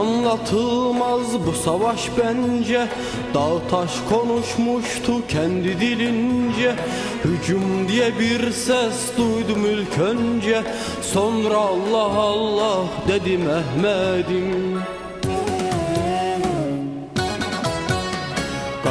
anlatılmaz bu savaş bence. Dağ taş konuşmuştu kendi dilince. Hücum diye bir ses duydum ilk önce. Sonra Allah Allah dedi Mehmet'im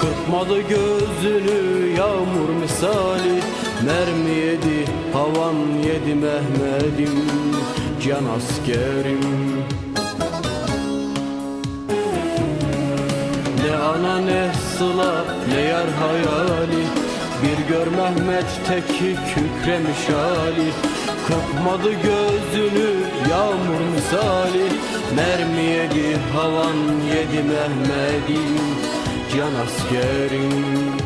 Kırpmadı gözünü yağmur misali. Mermi yedi havan yedi Mehmet'im. Can askerim. Ne ana ne sıla ne yar hayali. Bir gör Mehmet teki kükremiş hali. Kırpmadı gözünü yağmur misali. Mermi yedi havan yedi Mehmet'im Can askerim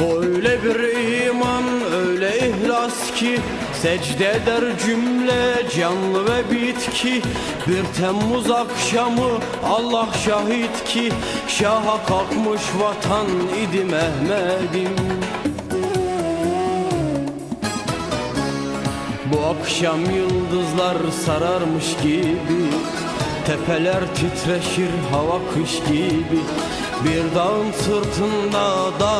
Böyle bir iman öyle ihlas ki Secde eder cümle canlı ve bitki. Bir Temmuz akşamı Allah şahit ki Şaha kalkmış vatan idi Mehmet'im. Bu akşam yıldızlar sararmış gibi Tepeler titreşir hava kış gibi. Bir dağın sırtında dağ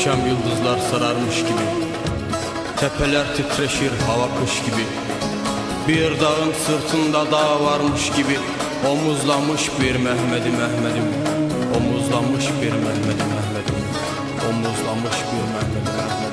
akşam yıldızlar sararmış gibi Tepeler titreşir hava kış gibi. Bir dağın sırtında dağ varmış gibi Omuzlamış bir Mehmet'i Mehmet'im. Omuzlamış bir Mehmet'i Mehmet'im. Omuzlamış bir Mehmet'i Mehmet'im